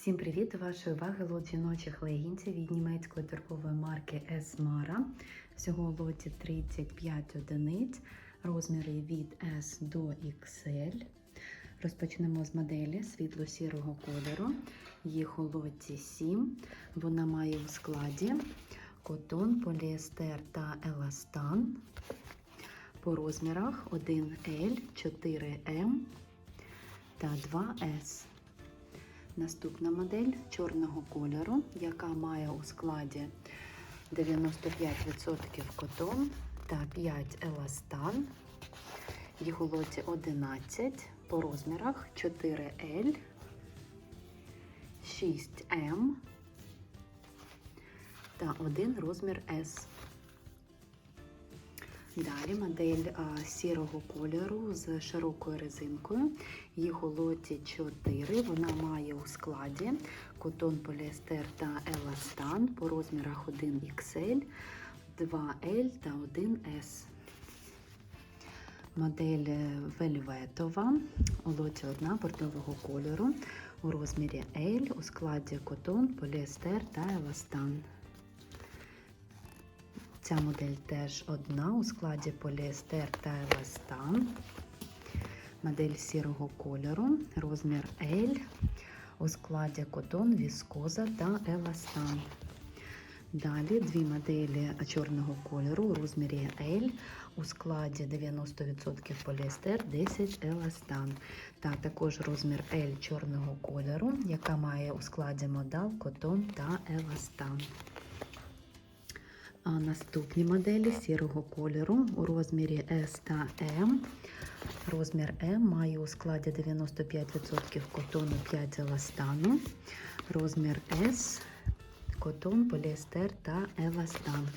Всім привіт! До вашої уваги лот жіночих легінців від німецької торгової марки Esmara. Всього лоті 35 одиниць, розміри від S до XL. Розпочнемо з моделі світло-сірого кольору. Їх у лоті 7. Вона має у складі котон, поліестер та еластан. По розмірах 1L, 4M та 2S. Наступна модель чорного кольору, яка має у складі 95% котон та 5 еластан. Їх у лоті 11 по розмірах 4L, 6М та 1 розмір S. Далі модель а, сірого кольору з широкою резинкою. У лоті 4. Вона має у складі котон, поліестер та еластан по розмірах 1XL, 2L та 1S. Модель вельветова у лоті 1 бордового кольору у розмірі L у складі котон, поліестер та еластан. Ця модель теж одна у складі поліестер та еластан. Модель сірого кольору, розмір L, у складі котон, віскоза та еластан. Далі дві моделі чорного кольору у розмірі L, у складі 90% поліестер, 10 еластан. Та також розмір L чорного кольору, яка має у складі модал, котон та еластан. Наступні моделі сірого кольору у розмірі S та M. Розмір M має у складі 95% котону 5 еластану. Розмір S котон, поліестер та еластан.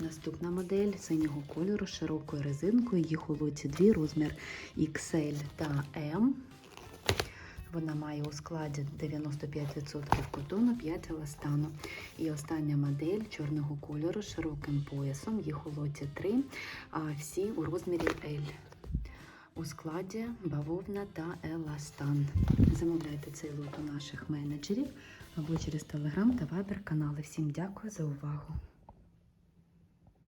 Наступна модель синього кольору з широкою резинкою. Їх у лоті 2, розмір XL та M. Вона має у складі 95% котону, 5 еластану. І остання модель чорного кольору з широким поясом, їх у лоті 3, а всі у розмірі L. У складі бавовна та еластан. Замовляйте цей лот у наших менеджерів або через телеграм та вайбер канали. Всім дякую за увагу!